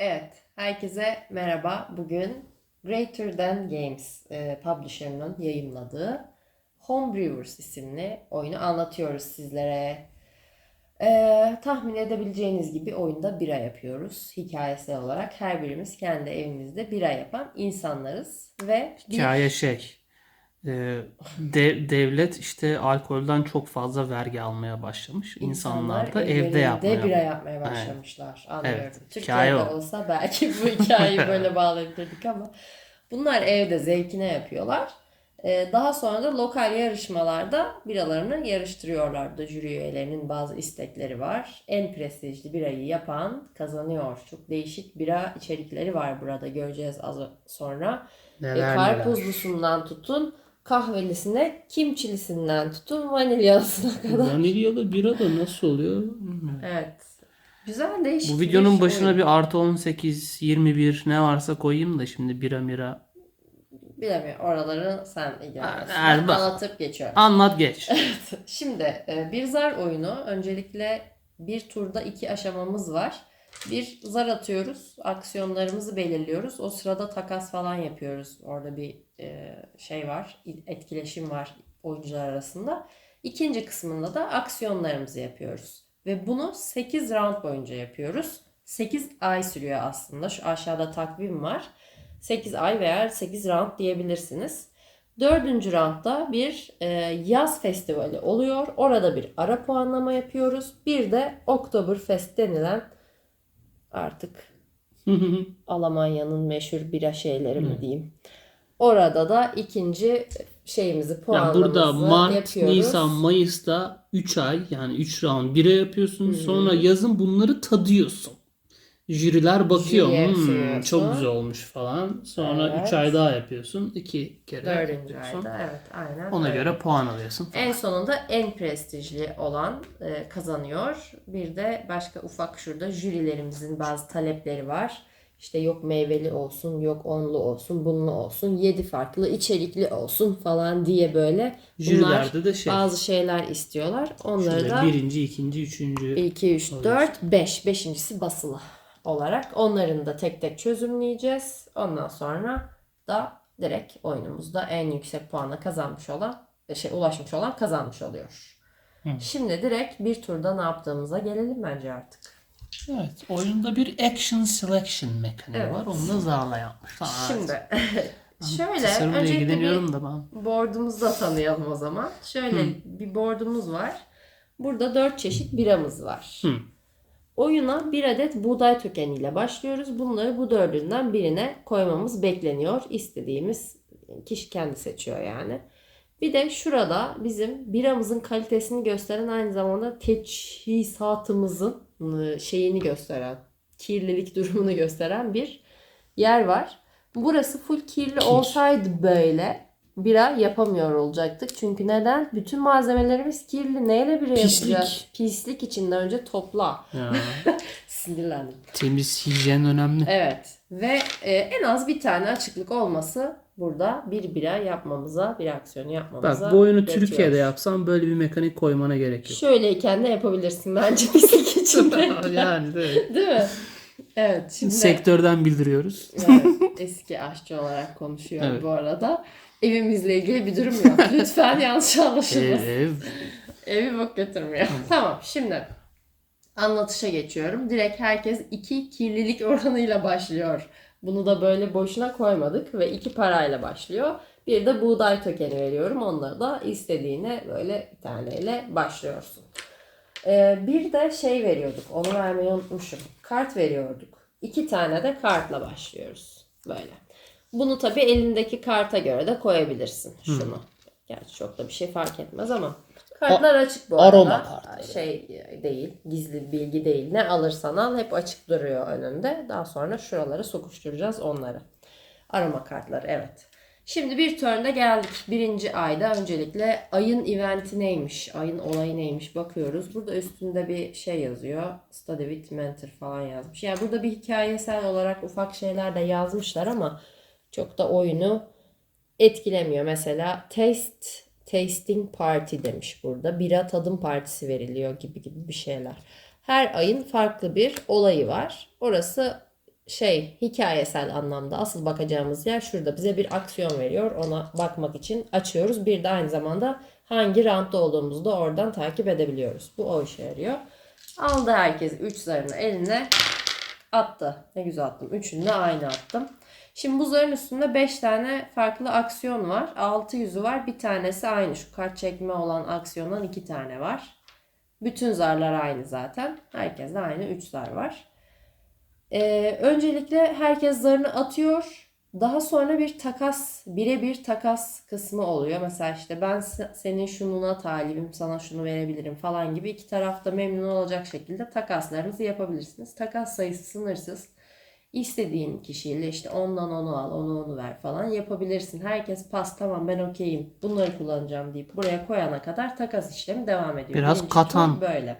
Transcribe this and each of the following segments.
Evet, herkese merhaba. Bugün Greater Than Games e, publisher'ının yayımladığı Homebrewers isimli oyunu anlatıyoruz sizlere. E, tahmin edebileceğiniz gibi oyunda bira yapıyoruz. Hikayesel olarak her birimiz kendi evimizde bira yapan insanlarız ve bir- şey. E, de- devlet işte alkolden çok fazla vergi almaya başlamış. İnsanlar da evde yapmaya. bira yapmaya başlamışlar. Anlıyorum. Evet, Türkiye'de hikaye o. olsa belki bu hikayeyi böyle bağlayabilirdik ama bunlar evde zevkine yapıyorlar. Ee, Daha sonra da lokal yarışmalarda biralarını yarıştırıyorlardı. Jüri üyelerinin bazı istekleri var. En prestijli birayı yapan kazanıyor. Çok değişik bira içerikleri var burada. Göreceğiz az sonra. E, Neler neler. karpuzlusundan tutun, kahvelisine, kimçilisinden tutun, vanilyasına kadar. Vanilyalı bira da nasıl oluyor? bilmiyorum. Evet. Güzel değişik Bu videonun başına bir artı 18, 21 ne varsa koyayım da şimdi bira mira. Bilemiyorum. Oraları sen ilgilenirsin. Ha, Ben bak. anlatıp geçiyorum. Anlat geç. Şimdi e, bir zar oyunu. Öncelikle bir turda iki aşamamız var. Bir zar atıyoruz. Aksiyonlarımızı belirliyoruz. O sırada takas falan yapıyoruz. Orada bir e, şey var. Etkileşim var oyuncular arasında. İkinci kısmında da aksiyonlarımızı yapıyoruz. Ve bunu 8 round boyunca yapıyoruz. 8 ay sürüyor aslında. Şu aşağıda takvim var. 8 ay veya 8 round diyebilirsiniz. Dördüncü roundda bir e, yaz festivali oluyor. Orada bir ara puanlama yapıyoruz. Bir de Oktoberfest denilen artık Almanya'nın meşhur bira şeyleri mi diyeyim. Orada da ikinci şeyimizi Yani puanlamamızı burada Mart, yapıyoruz. Nisan, Mayıs'ta 3 ay yani 3 round bira yapıyorsun. Sonra yazın bunları tadıyorsun. Jüriler bakıyor. Jüriye "Hmm, sunuyorsun." çok güzel olmuş falan. Sonra Evet. 3 ay daha yapıyorsun. 2 kere Dördüncü yapıyorsun. ayda evet aynen. Ona öyle. göre puan alıyorsun. En sonunda en prestijli olan e, kazanıyor. Bir de başka ufak şurada jürilerimizin bazı talepleri var. İşte yok meyveli olsun, yok onlu olsun, bunlu olsun, yedi farklı içerikli olsun falan diye böyle bunlar Jürilerde de şey. bazı şeyler istiyorlar. Onları şöyle da birinci, ikinci, üçüncü. 2, 3, 4, 5. Beşincisi basılı olarak. Onların da tek tek çözümleyeceğiz. Ondan sonra da direkt oyunumuzda en yüksek puanla kazanmış olan, şey ulaşmış olan kazanmış oluyor. Şimdi direkt bir turda ne yaptığımıza gelelim bence artık. Evet. Oyunda bir action selection mekaniği Evet. var. Onu da zarla yapmışlar. Şimdi şöyle öncelikle bir da ben. board'umuzu da tanıyalım o zaman. Şöyle bir board'umuz var. Burada dört çeşit biramız var. Hı. Oyuna bir adet buğday tokeniyle başlıyoruz. Bunları bu dördünden birine koymamız bekleniyor. İstediğimiz kişi kendi seçiyor yani. Bir de şurada bizim biramızın kalitesini gösteren aynı zamanda teçhizatımızın ıı, şeyini gösteren, kirlilik durumunu gösteren bir yer var. Burası full kirli olsaydı böyle bira yapamıyor olacaktık. Çünkü neden? Bütün malzemelerimiz kirli. Neyle bira Pislik. yapacağız? Pislik içinde önce topla. Ya, Sinirlendim. temiz hijyen önemli. Evet. Ve e, en az bir tane açıklık olması burada bir bira yapmamıza, bir aksiyonu yapmamıza Bak bu oyunu yetiyor. Türkiye'de yapsam böyle bir mekanik koymana gerek yok. Şöyleyken de yapabilirsin bence pislik içinde. yani değil. Değil mi? Evet. Şimdi Sektörden bildiriyoruz. Evet, eski aşçı olarak konuşuyor Evet. bu arada. Evimizle ilgili bir durum yok. Lütfen yanlış anlaşılmasın. Ev. Evi bok götürmüyor. tamam şimdi anlatışa geçiyorum. Direkt herkes iki kirlilik oranıyla başlıyor. Bunu da böyle boşuna koymadık ve iki parayla başlıyor. Bir de buğday tokeni veriyorum. Onları da istediğine böyle bir taneyle başlıyorsun. Ee, bir de şey veriyorduk. Onu vermeyi unutmuşum. Kart veriyorduk. İki tane de kartla başlıyoruz. Böyle. Bunu tabii elindeki karta göre de koyabilirsin. Şunu. Gerçi çok da bir şey fark etmez ama. Kartlar açık bu arada. aroma kartları. Şey değil. Gizli bilgi değil. Ne alırsan al hep açık duruyor önünde. Daha sonra şuralara sokuşturacağız onları. Aroma kartları evet. Şimdi bir turn'da geldik. Birinci ayda öncelikle ayın eventi neymiş? Ayın olayı neymiş? Bakıyoruz. Burada üstünde bir şey yazıyor. Study with mentor falan yazmış. Yani burada bir hikayesel olarak ufak şeyler de yazmışlar ama çok da oyunu etkilemiyor. Mesela taste tasting party demiş burada. Bira tadım partisi veriliyor gibi gibi bir şeyler. Her ayın farklı bir olayı var. Orası şey hikayesel anlamda asıl bakacağımız yer şurada. Bize bir aksiyon veriyor. Ona bakmak için açıyoruz. Bir de aynı zamanda hangi roundda olduğumuzu da oradan takip edebiliyoruz. Bu o işe yarıyor. Aldı herkes 3 zarını eline attı. Ne güzel attım. Üçünü de aynı attım. Şimdi bu zarın üstünde 5 tane farklı aksiyon var. 6 yüzü var. Bir tanesi aynı. Şu kart çekme olan aksiyondan 2 tane var. Bütün zarlar aynı zaten. Herkeste aynı 3 zar var. Ee, öncelikle herkes zarını atıyor. Daha sonra bir takas, birebir takas kısmı oluyor. Mesela işte ben se- senin şununa talibim, sana şunu verebilirim falan gibi iki tarafta memnun olacak şekilde takaslarınızı yapabilirsiniz. Takas sayısı sınırsız. İstediğin kişiyle işte ondan onu al, onu onu ver falan yapabilirsin. Herkes pas tamam ben okeyim bunları kullanacağım deyip buraya koyana kadar takas işlemi devam ediyor. Biraz Birinci katan. Böyle.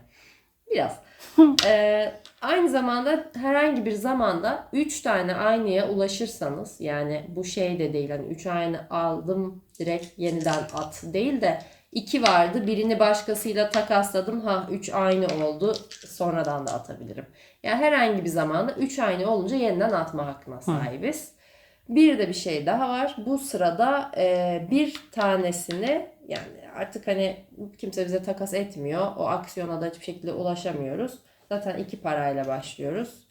Biraz. Ee, aynı zamanda herhangi bir zamanda 3 tane aynıya ulaşırsanız yani bu şey de değil hani 3 aynı aldım direkt yeniden at değil de 2 vardı birini başkasıyla takasladım ha 3 aynı oldu sonradan da atabilirim. Yani herhangi bir zamanda 3 aynı olunca yeniden atma hakkına sahibiz. Bir de bir şey daha var. Bu sırada e, bir tanesini yani artık hani kimse bize takas etmiyor. O aksiyona da hiçbir şekilde ulaşamıyoruz. Zaten iki parayla başlıyoruz.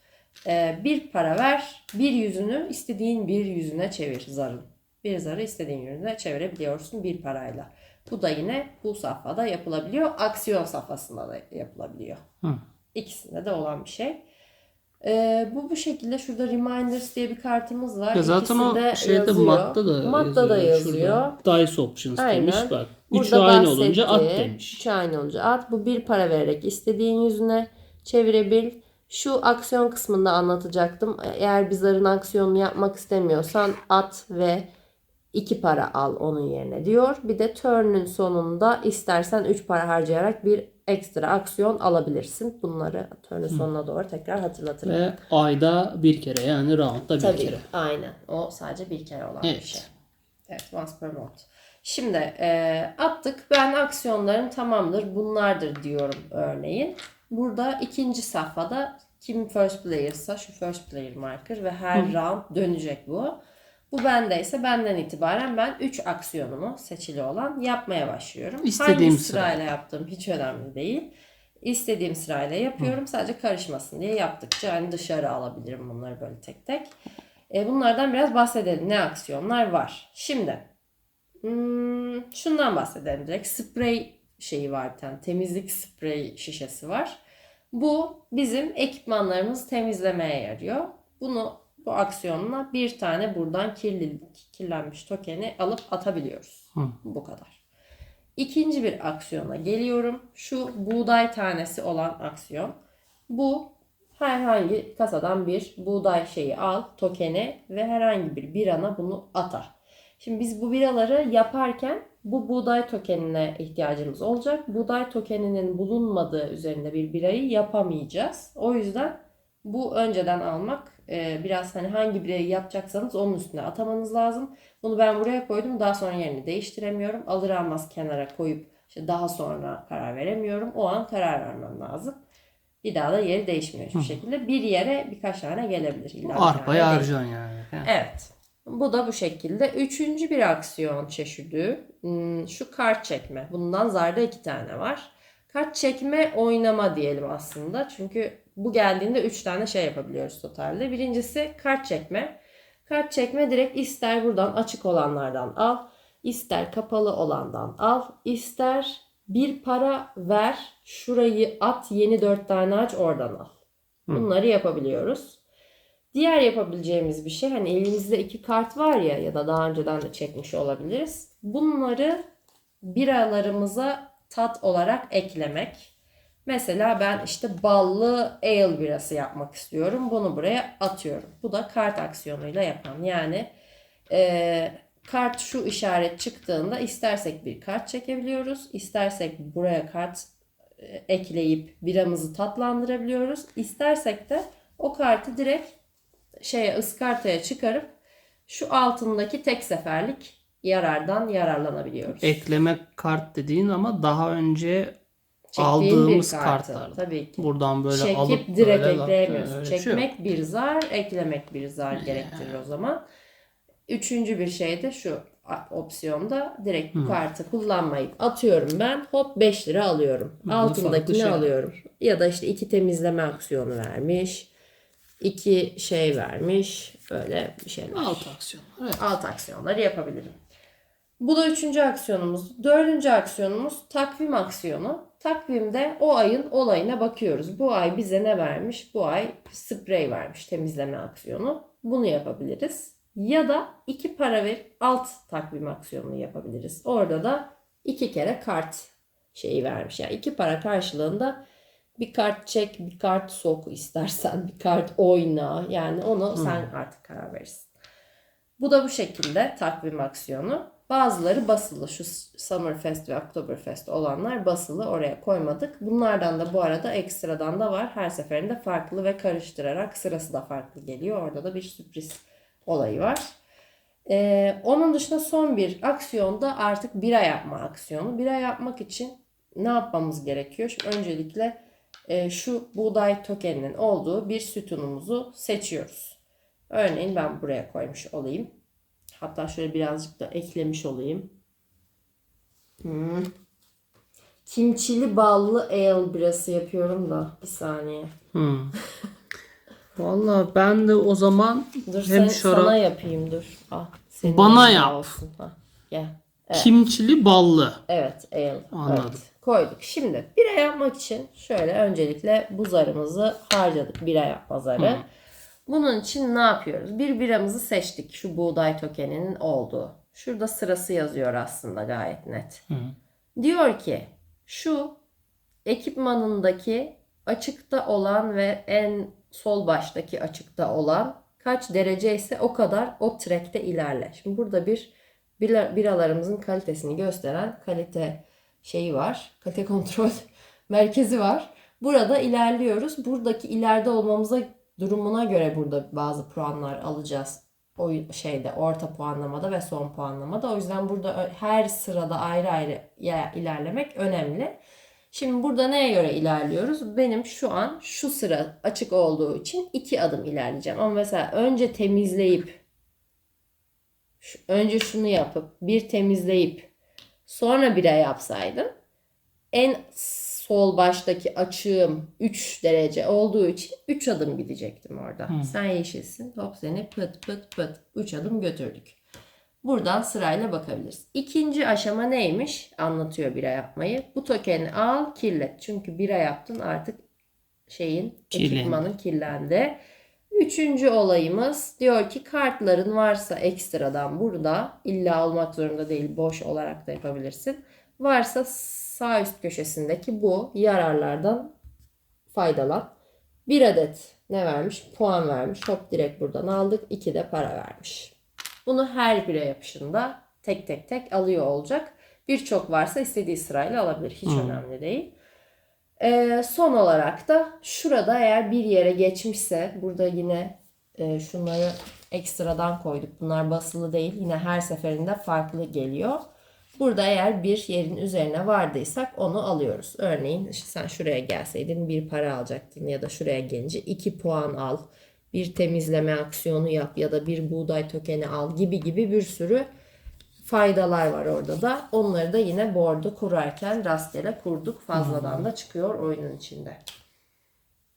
E, bir para ver, bir yüzünü istediğin bir yüzüne çevir zarın. Bir zarı istediğin yüzüne çevirebiliyorsun bir parayla. Bu da yine bu safhada yapılabiliyor. Aksiyon safhasında da yapılabiliyor. Hı. İkisinde de olan bir şey. Ee, bu bu şekilde şurada reminders diye bir kartımız var. Ya zaten İkisi o de şeyde yazıyor. madda da Madda da yazıyor. Şurada dice options Aynen. demiş bak. Burada aynı olunca at demiş. Üçü aynı olunca at. Bu bir para vererek istediğin yüzüne çevirebil. Şu aksiyon kısmında anlatacaktım. Eğer bir zarın aksiyonunu yapmak istemiyorsan at ve iki para al onun yerine diyor. Bir de turn'ün sonunda istersen 3 para harcayarak bir ekstra aksiyon alabilirsin. Bunları turn'ün sonuna doğru tekrar hatırlatırım. Ve ayda bir kere yani roundda bir Tabii kere. aynen. O sadece bir kere olan bir Evet. şey. Evet once per month. Şimdi e, attık. Ben aksiyonlarım tamamdır. Bunlardır diyorum örneğin. Burada ikinci safhada kim first player'sa şu first player marker ve her round dönecek bu. Bu bendeyse benden itibaren ben 3 aksiyonumu seçili olan yapmaya başlıyorum. İstediğim Hangi sırayla. sırayla yaptığım hiç önemli değil. İstediğim sırayla yapıyorum. Sadece karışmasın diye yaptıkça hani dışarı alabilirim bunları böyle tek tek. E, bunlardan biraz bahsedelim. Ne aksiyonlar var? Şimdi hmm, şundan bahsedelim direkt. Sprey şeyi var bir tane. Temizlik sprey şişesi var. Bu bizim ekipmanlarımızı temizlemeye yarıyor. Bunu bu aksiyonla bir tane buradan kirli, kirlenmiş tokeni alıp atabiliyoruz. Hı. Bu kadar. İkinci bir aksiyona geliyorum. Şu buğday tanesi olan aksiyon. Bu herhangi kasadan bir buğday şeyi al, tokeni ve herhangi bir birana bunu ata. Şimdi biz bu biraları yaparken bu buğday tokenine ihtiyacımız olacak. Buğday tokeninin bulunmadığı üzerinde bir birayı yapamayacağız. O yüzden bu önceden almak e, biraz hani hangi birayı yapacaksanız onun üstüne atamanız lazım. Bunu ben buraya koydum. Daha sonra yerini değiştiremiyorum. Alır almaz kenara koyup işte daha sonra karar veremiyorum. O an karar vermem lazım. Bir daha da yeri değişmiyor hiçbir şekilde. Bir yere birkaç tane gelebilir. İlla bir tane Arpaya değil. harcayan yani. Yani. Evet. Bu da bu şekilde. Üçüncü bir aksiyon çeşidi. hmm, Şu kart çekme. Bundan zarda iki tane var. Kart çekme oynama diyelim aslında. Çünkü bu geldiğinde üç tane şey yapabiliyoruz totalde. Birincisi kart çekme. Kart çekme direkt ister buradan açık olanlardan al. ister kapalı olandan al. ister bir para ver. Şurayı at yeni dört tane aç oradan al. Bunları yapabiliyoruz. Diğer yapabileceğimiz bir şey hani elimizde iki kart var ya ya da daha önceden de çekmiş olabiliriz. Bunları biralarımıza tat olarak eklemek. Mesela ben işte ballı ale birası yapmak istiyorum. Bunu buraya atıyorum. Bu da kart aksiyonuyla yapan. Yani e, kart şu işaret çıktığında istersek bir kart çekebiliyoruz. İstersek buraya kart e, ekleyip biramızı tatlandırabiliyoruz. İstersek de o kartı direkt şeye ıskartaya çıkarıp şu altındaki tek seferlik yarardan yararlanabiliyoruz. Ekleme kart dediğin ama daha önce Çektiğin aldığımız bir kartı. kartlar. Tabii ki. Buradan böyle Çekip alıp direkt böyle ekleyemiyorsun. öyle şey. Çekmek bir zar, eklemek bir zar gerektirir o zaman. Üçüncü bir şey de şu opsiyonda direkt bu kartı kullanmayıp atıyorum ben hop 5 lira alıyorum. Farklı Altındakini şeyler. alıyorum. Ya da işte iki temizleme aksiyonu vermiş. iki şey vermiş. Böyle bir şeyler. Alt aksiyon. Evet. alt aksiyonları yapabilirim. Bu da üçüncü aksiyonumuz. Dördüncü aksiyonumuz takvim aksiyonu. Takvimde o ayın olayına bakıyoruz. Bu ay bize ne vermiş? Bu ay sprey vermiş temizleme aksiyonu. Bunu yapabiliriz. Ya da iki para verip alt takvim aksiyonunu yapabiliriz. Orada da iki kere kart şeyi vermiş. Yani iki para karşılığında bir kart çek, bir kart sok istersen, bir kart oyna. Yani onu sen artık karar verirsin. Bu da bu şekilde takvim aksiyonu. Bazıları basılı. Şu Summerfest ve Oktoberfest olanlar basılı. Oraya koymadık. Bunlardan da bu arada ekstradan da var. Her seferinde farklı ve karıştırarak sırası da farklı geliyor. Orada da bir sürpriz olayı var. Ee, onun dışında son bir aksiyonda artık bira yapma aksiyonu. Bira yapmak için ne yapmamız gerekiyor? Şimdi öncelikle e, şu buğday tokeninin olduğu bir sütunumuzu seçiyoruz. Örneğin ben buraya koymuş olayım. Hatta şöyle birazcık da eklemiş olayım. Hmm. Kimçili ballı ale birası yapıyorum da bir saniye. Hmm. Valla ben de o zaman Dur hem sen, şarap sana yapayım dur. Ah, senin Bana yap. Olsun. Ha, gel. kimçili ballı. Evet, ale. Anladım. Evet, koyduk. Şimdi bira yapmak için şöyle öncelikle bu zarımızı harcadık. Bira yapma zarı. Hı. Bunun için ne yapıyoruz? Bir biramızı seçtik. Şu buğday tokeninin olduğu. Şurada sırası yazıyor aslında gayet net. Hı. Diyor ki şu ekipmanındaki açıkta olan ve en sol baştaki açıkta olan kaç derece ise o kadar o track'te ilerle. Şimdi burada bir bira- biralarımızın kalitesini gösteren kalite şeyi var. Kalite kontrol merkezi var. Burada ilerliyoruz. Buradaki ileride olmamıza durumuna göre burada bazı puanlar alacağız. O şeyde orta puanlamada ve son puanlamada. O yüzden burada her sırada ayrı ayrı ilerlemek önemli. Şimdi burada neye göre ilerliyoruz? Benim şu an şu sıra açık olduğu için iki adım ilerleyeceğim. Ama mesela önce temizleyip önce şunu yapıp bir temizleyip sonra bira yapsaydım en sol baştaki açığım 3 derece olduğu için 3 adım gidecektim orada. Hı. Sen yeşilsin. Hop seni pıt pıt pıt 3 adım götürdük. Buradan sırayla bakabiliriz. İkinci aşama neymiş? Anlatıyor bira yapmayı. Bu tokeni al, kirlet. Çünkü bira yaptın artık şeyin Kirlendi. ekipmanın kirlendi. Üçüncü olayımız diyor ki kartların varsa ekstradan burada illa olmak zorunda değil boş olarak da yapabilirsin. Varsa sağ üst köşesindeki bu yararlardan faydalan. Bir adet ne vermiş? Puan vermiş. Hop direkt buradan aldık. İki de para vermiş. Bunu her bire yapışında tek tek tek alıyor olacak. Birçok varsa istediği sırayla alabilir. Hiç Hmm. önemli değil. Ee, son olarak da şurada eğer bir yere geçmişse burada yine e, şunları ekstradan koyduk. Bunlar basılı değil. Yine her seferinde farklı geliyor. Burada eğer bir yerin üzerine vardıysak onu alıyoruz. Örneğin işte sen şuraya gelseydin bir para alacaktın ya da şuraya gelince iki puan al. Bir temizleme aksiyonu yap ya da bir buğday tokeni al gibi gibi bir sürü faydalar var orada da. Onları da yine board'u kurarken rastgele kurduk. Fazladan da çıkıyor oyunun içinde.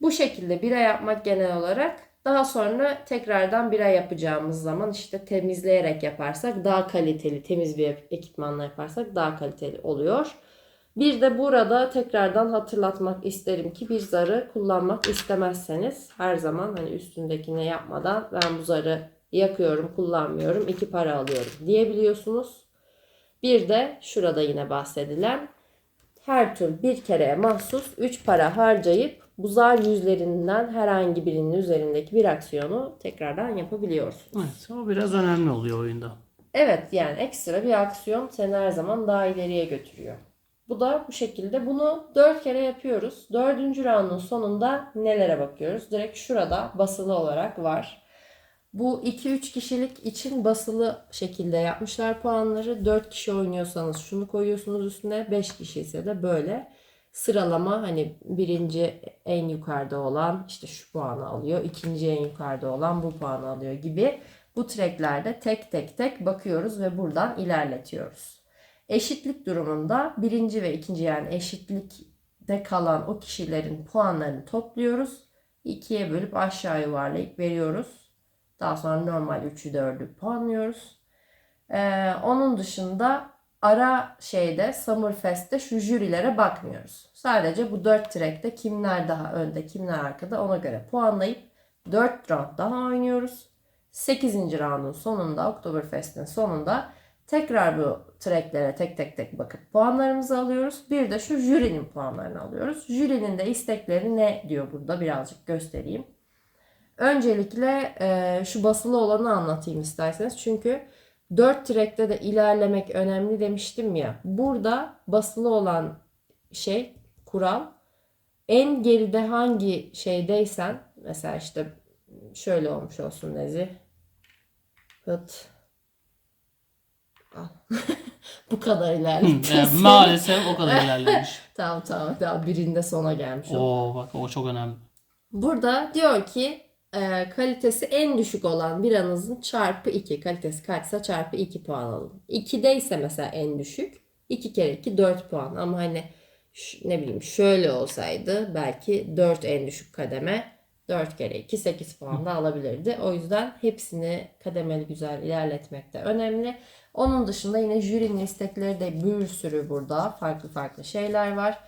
Bu şekilde bira yapmak genel olarak. Daha sonra tekrardan bira yapacağımız zaman işte temizleyerek yaparsak daha kaliteli, temiz bir ekipmanla yaparsak daha kaliteli oluyor. Bir de burada tekrardan hatırlatmak isterim ki bir zarı kullanmak istemezseniz her zaman hani üstündekine yapmadan ben bu zarı yakıyorum, kullanmıyorum, iki para alıyorum diyebiliyorsunuz. Bir de şurada yine bahsedilen her tür bir kereye mahsus 3 para harcayıp bu zar yüzlerinden herhangi birinin üzerindeki bir aksiyonu tekrardan yapabiliyorsunuz. Evet, o biraz önemli oluyor oyunda. Evet yani ekstra bir aksiyon seni her zaman daha ileriye götürüyor. Bu da bu şekilde. Bunu 4 kere yapıyoruz. Dördüncü roundun sonunda nelere bakıyoruz? Direkt şurada basılı olarak var. Bu 2-3 kişilik için basılı şekilde yapmışlar puanları. 4 kişi oynuyorsanız şunu koyuyorsunuz üstüne. 5 kişi ise de böyle. Sıralama hani birinci en yukarıda olan işte şu puanı alıyor. ikinci en yukarıda olan bu puanı alıyor gibi bu tracklerde tek tek tek bakıyoruz ve buradan ilerletiyoruz. Eşitlik durumunda birinci ve ikinci yani eşitlikte kalan o kişilerin puanlarını topluyoruz. İkiye bölüp aşağı yuvarlayıp veriyoruz. Daha sonra normal 3'ü 4'ü puanlıyoruz. Ee, onun dışında ara şeyde Summerfest'te şu jürilere bakmıyoruz. Sadece bu 4 track'te kimler daha önde kimler arkada ona göre puanlayıp 4 round daha oynuyoruz. 8. roundun sonunda Oktoberfest'in sonunda tekrar bu tracklere tek tek tek bakıp puanlarımızı alıyoruz. Bir de şu jürinin puanlarını alıyoruz. Jürinin de istekleri ne diyor burada birazcık göstereyim. Öncelikle e, şu basılı olanı anlatayım isterseniz. Çünkü 4 track'te de ilerlemek önemli demiştim ya. Burada basılı olan şey, kural en geride hangi şeydeysen mesela işte şöyle olmuş olsun Nezi. Hıt. Al. Bu kadar Hı, ilerlettim. yani maalesef o kadar ilerlemiş. Tamam tamam daha birinde sona gelmiş. Oo bak o çok önemli. Burada diyor ki e, kalitesi en düşük olan biranızın çarpı 2 kalitesi kaçsa çarpı 2 puan alın. 2'de ise mesela en düşük 2 kere 2 4 puan ama hani ne bileyim şöyle olsaydı belki 4 en düşük kademe 4 kere 2 8 puan da alabilirdi. O yüzden hepsini kademeli güzel ilerletmek de önemli. Onun dışında yine jürinin istekleri de bir sürü burada farklı farklı şeyler var.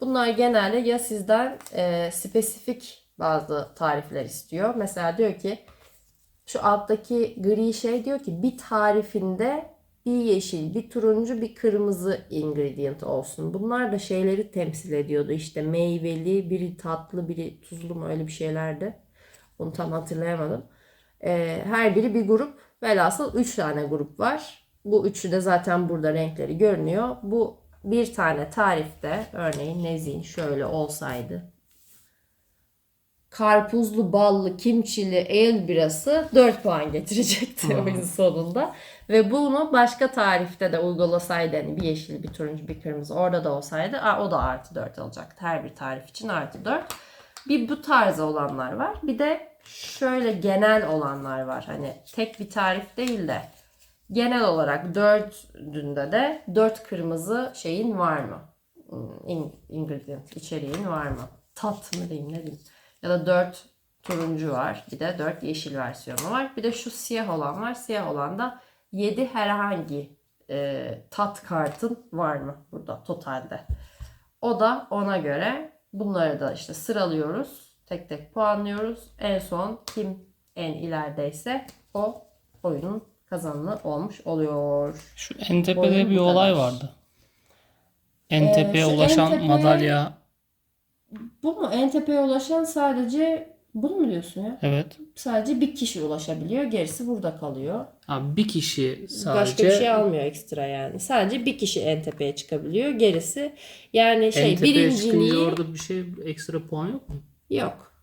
Bunlar genelde ya sizden e, spesifik bazı tarifler istiyor. Mesela diyor ki şu alttaki gri şey diyor ki bir tarifinde bir yeşil, bir turuncu, bir kırmızı ingredient olsun. Bunlar da şeyleri temsil ediyordu. İşte meyveli, biri tatlı, biri tuzlu mu öyle bir şeylerdi. Onu tam hatırlayamadım. Ee, her biri bir grup. Velhasıl 3 tane grup var. Bu üçü de zaten burada renkleri görünüyor. Bu bir tane tarifte örneğin nezin şöyle olsaydı karpuzlu, ballı, kimçili el birası 4 puan getirecekti oyun sonunda. Ve bunu başka tarifte de uygulasaydı hani bir yeşil, bir turuncu, bir kırmızı orada da olsaydı aa, o da artı 4 alacaktı. Her bir tarif için artı 4. Bir bu tarz olanlar var. Bir de şöyle genel olanlar var. Hani tek bir tarif değil de genel olarak dördünde de dört kırmızı şeyin var mı? Hmm, in- ingredient içeriğin var mı? Tat mı diyeyim ne diyeyim? Ya da dört turuncu var. Bir de dört yeşil versiyonu var. Bir de şu siyah olan var. Siyah olan da 7 herhangi e, tat kartın var mı burada totalde? O da ona göre bunları da işte sıralıyoruz. Tek tek puanlıyoruz. En son kim en ilerideyse o oyunun kazananı olmuş oluyor. Şu en tepede Oyun bir olay vardı. En tepeye şu en ulaşan tepe- madalya. Bu mu? En tepeye ulaşan sadece bunu mu diyorsun ya? Evet. Sadece bir kişi ulaşabiliyor. Gerisi burada kalıyor. Ha, bir kişi sadece Başka bir şey almıyor ekstra yani. Sadece bir kişi en tepeye çıkabiliyor. Gerisi yani şey en birinciliği orada bir şey ekstra puan yok mu? yok.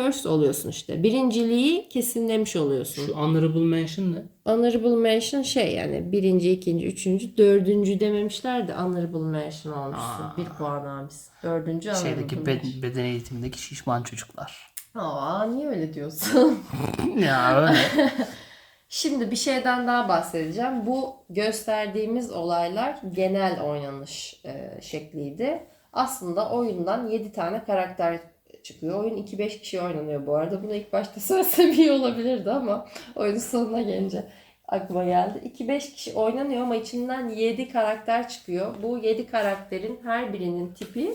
First oluyorsun işte. Birinciliği kesinlemiş oluyorsun. Şu honorable mention ne? Honorable mention şey yani birinci, ikinci, üçüncü, dördüncü dememişler de honorable mention olmuşsun. Aa. Bir puan almışsın. Dördüncü honorable Şeydeki mention. bed- beden eğitimindeki şişman çocuklar. Aa niye öyle diyorsun? ya öyle. Şimdi bir şeyden daha bahsedeceğim. Bu gösterdiğimiz olaylar genel oynanış e, şekliydi. Aslında oyundan 7 tane karakter çıkıyor. Oyun 2-5 kişi oynanıyor bu arada. Bunu ilk başta söylesem iyi olabilirdi ama oyunun sonuna gelince aklıma geldi. 2-5 kişi oynanıyor ama içinden 7 karakter çıkıyor. Bu 7 karakterin her birinin tipi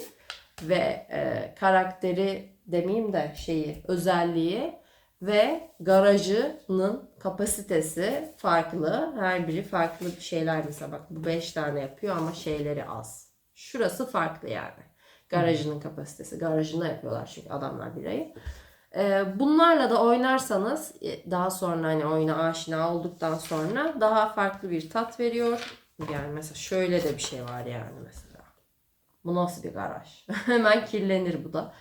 ve e, karakteri demeyeyim de şeyi özelliği ve garajının kapasitesi farklı. Her biri farklı bir şeyler mesela bak bu 5 tane yapıyor ama şeyleri az. Şurası farklı yani. Garajının kapasitesi. Garajında yapıyorlar çünkü adamlar birayı. Ee, bunlarla da oynarsanız e, daha sonra hani oyuna aşina olduktan sonra daha farklı bir tat veriyor. Yani mesela şöyle de bir şey var yani mesela. Bu nasıl bir garaj? Hemen kirlenir bu da.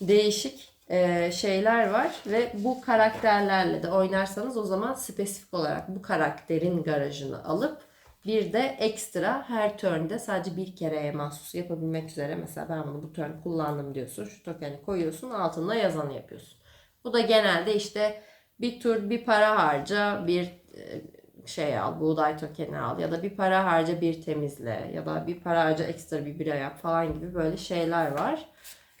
Değişik e, şeyler var ve bu karakterlerle de oynarsanız o zaman spesifik olarak bu karakterin garajını alıp Bir de ekstra her turn'de sadece bir kereye mahsus yapabilmek üzere mesela ben bunu bu turn kullandım diyorsun. Şu tokeni koyuyorsun altında yazanı yapıyorsun. Bu da genelde işte bir tur bir para harca bir e, şey al buğday tokeni al ya da bir para harca bir temizle ya da bir para harca ekstra bir bira yap falan gibi böyle şeyler var.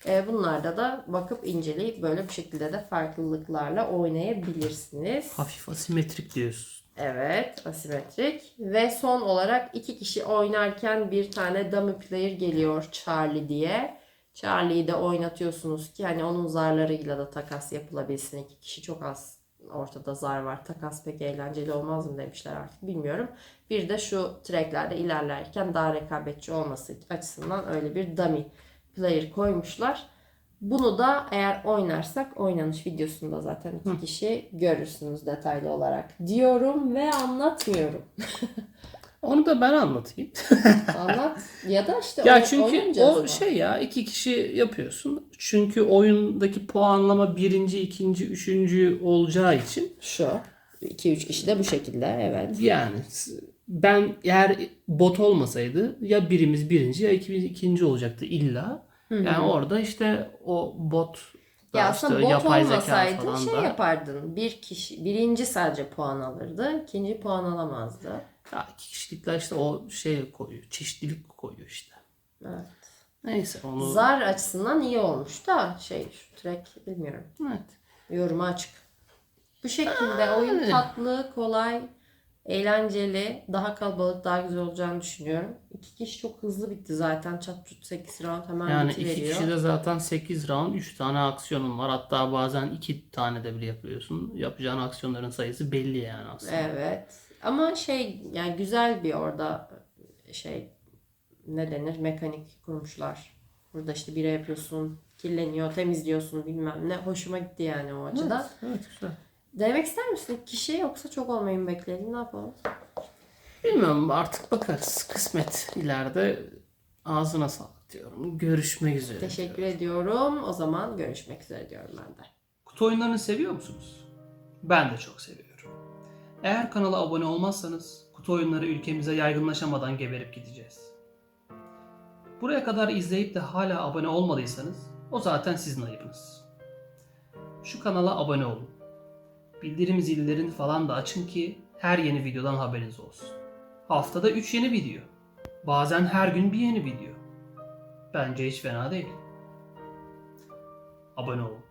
E, bunlarda da bakıp inceleyip böyle bu şekilde de farklılıklarla oynayabilirsiniz. Hafif asimetrik diyorsun. Evet, asimetrik. Ve son olarak iki kişi oynarken bir tane dummy player geliyor Charlie diye. Charlie'yi de oynatıyorsunuz ki hani onun zarlarıyla da takas yapılabilsin. İki kişi çok az ortada zar var. Takas pek eğlenceli olmaz mı demişler artık bilmiyorum. Bir de şu tracklerde ilerlerken daha rekabetçi olması açısından öyle bir dummy player koymuşlar. Bunu da eğer oynarsak oynanış videosunda zaten iki kişi görürsünüz detaylı olarak diyorum ve anlatmıyorum. Onu da ben anlatayım. Anlat ya da işte ya çünkü o mı? şey ya iki kişi yapıyorsun. Çünkü oyundaki puanlama birinci, ikinci, üçüncü olacağı için şu 2-3 kişi de bu şekilde evet. yani ben eğer bot olmasaydı ya birimiz birinci ya ikimiz ikinci olacaktı illa. Yani orada işte o bot Ya işte aslında bot yapay zeka olmasaydı şey da yapardın. Bir kişi birinci sadece puan alırdı, ikinci puan alamazdı. ya iki kişilikler işte o şey koyuyor. Çeşitlilik koyuyor işte. Evet. Neyse onu Zar açısından iyi olmuş da şey şu track bilmiyorum. evet. Yoruma açık. Bu şekilde oyun tatlı, kolay, eğlenceli, daha kalabalık, daha güzel olacağını düşünüyorum. İki kişi çok hızlı bitti zaten. Çat çut 8 round hemen Yani iki bitiveriyor. kişide zaten 8 round 3 tane aksiyonun var. Hatta bazen 2 tane de bile yapıyorsun. Yapacağın aksiyonların sayısı belli yani aslında. Evet. Ama şey yani güzel bir orada şey ne denir mekanik kurmuşlar. Burada işte bira yapıyorsun, kirleniyor, temizliyorsun bilmem ne. Hoşuma gitti yani o açıdan. Evet güzel. Denemek ister misin kişi yoksa çok olmayı mı bekleyelim ne yapalım? Bilmiyorum artık bakarız. Kısmet ileride ağzına sağlık diyorum. Görüşmek üzere. Teşekkür ediyorum. O zaman görüşmek üzere diyorum ben de. Kutu oyunlarını seviyor musunuz? Ben de çok seviyorum. Eğer kanala abone olmazsanız kutu oyunları ülkemize yaygınlaşamadan geberip gideceğiz. Buraya kadar izleyip de hala abone olmadıysanız o zaten sizin ayıbınız. Şu kanala abone olun. Bildirim zillerini falan da açın ki her yeni videodan haberiniz olsun. Haftada 3 yeni video. Bazen her gün bir yeni video. Bence hiç fena değil. Abone olun.